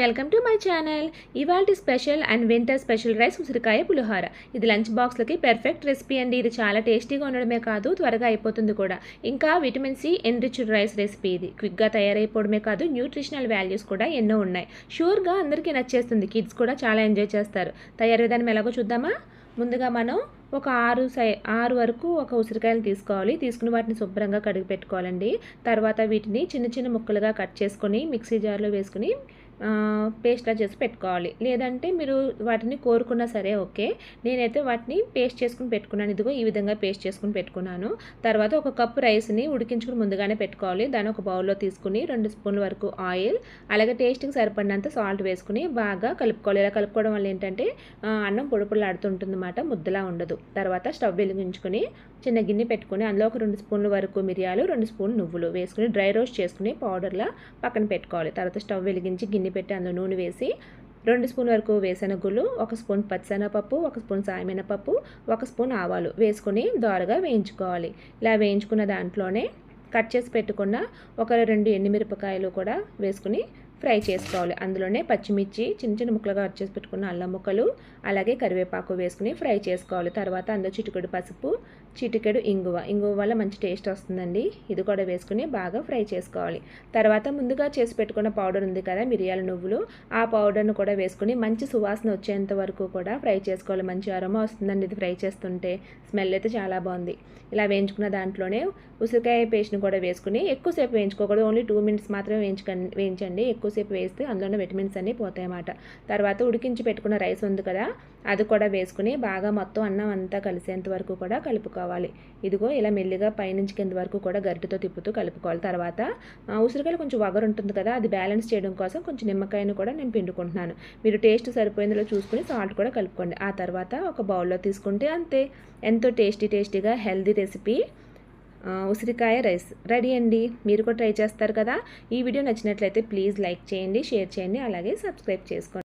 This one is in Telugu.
Welcome to my channel. ఇవాళ special and winter special rice ఉసిరికాయ పులిహోర. ఇది లంచ్ బాక్స్లకి పెర్ఫెక్ట్ రెసిపీ అండి. ఇది చాలా టేస్టీగా ఉండడమే కాదు త్వరగా అయిపోతుంది కూడా. ఇంకా vitamin C enriched rice recipe ఇది. క్విక్గా తయారైపోవడమే కాదు న్యూట్రిషనల్ వాల్యూస్ కూడా ఎన్నో ఉన్నాయి. షూర్గా అందరికీ నచ్చేస్తుంది. కిడ్స్ కూడా చాలా ఎంజాయ్ చేస్తారు. తయారు విధానం ఎలాగో చూద్దామా? ముందుగా మనం ఒక ఆరు సై ఆరు వరకు ఒక ఉసిరికాయలు తీసుకోవాలి. తీసుకుని వాటిని శుభ్రంగా కడిగి పెట్టుకోవాలండి. తర్వాత వీటిని చిన్న చిన్న ముక్కలుగా కట్ చేసుకొని మిక్సీ జార్లో వేసుకుని పేస్ట్లా చేసి పెట్టుకోవాలి. లేదంటే మీరు వాటిని కోరుకున్నా సరే ఓకే. నేనైతే వాటిని పేస్ట్ చేసుకుని పెట్టుకున్నాను. ఇదిగో ఈ విధంగా పేస్ట్ చేసుకుని పెట్టుకున్నాను. తర్వాత ఒక కప్పు రైస్ని ఉడికించుకుని ముందుగానే పెట్టుకోవాలి. దాన్ని ఒక బౌల్లో తీసుకుని రెండు స్పూన్ల వరకు ఆయిల్ అలాగే టేస్టింగ్ సరిపడినంత సాల్ట్ వేసుకుని బాగా కలుపుకోవాలి. ఇలా కలుపుకోవడం వల్ల ఏంటంటే అన్నం పొడి అన్నమాట ముద్దలా ఉండదు. తర్వాత స్టవ్ వెలిగించుకొని చిన్న గిన్నె పెట్టుకుని అందులో ఒక రెండు స్పూన్ల వరకు మిరియాలు రెండు స్పూన్లు నువ్వులు వేసుకుని డ్రై రోస్ట్ చేసుకుని పౌడర్లా పక్కన పెట్టుకోవాలి. తర్వాత స్టవ్ వెలిగించి గిన్నె పెట్టి అందులో నూనె వేసి రెండు స్పూన్ వరకు వేసనగుళ్ళు ఒక స్పూన్ పచ్చిశనగపప్పు ఒక స్పూన్ సాయమినపప్పు ఒక స్పూన్ ఆవాలు వేసుకొని దోరగా వేయించుకోవాలి. ఇలా వేయించుకున్న దాంట్లోనే కట్ చేసి పెట్టుకున్న ఒక రెండు ఎండుమిరపకాయలు కూడా వేసుకుని ఫ్రై చేసుకోవాలి. అందులోనే పచ్చిమిర్చి చిన్న చిన్న ముక్కలుగా కట్ చేసి పెట్టుకున్న అల్లం ముక్కలు అలాగే కరివేపాకు వేసుకుని ఫ్రై చేసుకోవాలి. తర్వాత అందులో చిటికెడు పసుపు చిటికెడు ఇంగువ. ఇంగువ వల్ల మంచి టేస్ట్ వస్తుందండి. ఇది కూడా వేసుకుని బాగా ఫ్రై చేసుకోవాలి. తర్వాత ముందుగా చేసి పెట్టుకున్న పౌడర్ ఉంది కదా మిరియాల నువ్వులు. ఆ పౌడర్ను కూడా వేసుకుని మంచి సువాసన వచ్చేంత వరకు కూడా ఫ్రై చేసుకోవాలి. మంచి అరమ వస్తుందండి ఇది ఫ్రై చేస్తుంటే. స్మెల్ అయితే చాలా బాగుంది. ఇలా వేయించుకున్న దాంట్లోనే ఉసిరికాయ పేస్ట్ని కూడా వేసుకుని ఎక్కువసేపు వేయించుకోకూడదు. ఓన్లీ టూ మినిట్స్ మాత్రమే వేయించుకండి వేయించండి. ఎక్కువ ఎక్కువసేపు వేస్తే అందులోనే విటమిన్స్ అన్నీ పోతాయి అన్నమాట తర్వాత ఉడికించి పెట్టుకున్న రైస్ ఉంది కదా అది కూడా వేసుకుని బాగా మొత్తం అన్నం అంతా కలిసేంత వరకు కూడా కలుపుకోవాలి. ఇదిగో ఇలా మెల్లిగా పైనుంచి కింద వరకు కూడా గరిటెతో తిప్పుతూ కలుపుకోవాలి. తర్వాత ఉసిరికాయలు కొంచెం వగరు ఉంటుంది కదా అది బ్యాలెన్స్ చేయడం కోసం కొంచెం నిమ్మకాయను కూడా నేను పిండుకుంటున్నాను. మీరు టేస్ట్ సరిపోయిందో చూసుకుని సాల్ట్ కూడా కలుపుకోండి. ఆ తర్వాత ఒక బౌల్లో తీసుకుంటే అంతే. ఎంతో టేస్టీ టేస్టీగా హెల్దీ రెసిపీ ఉసిరికాయ రైస్. రెడీ అండి. మీరు కూడా ట్రై చేస్తారు కదా. ఈ వీడియో నచ్చినట్లయితే ప్లీజ్ లైక్ చేయండి షేర్ చేయండి అలాగే సబ్స్క్రైబ్ చేసుకోండి.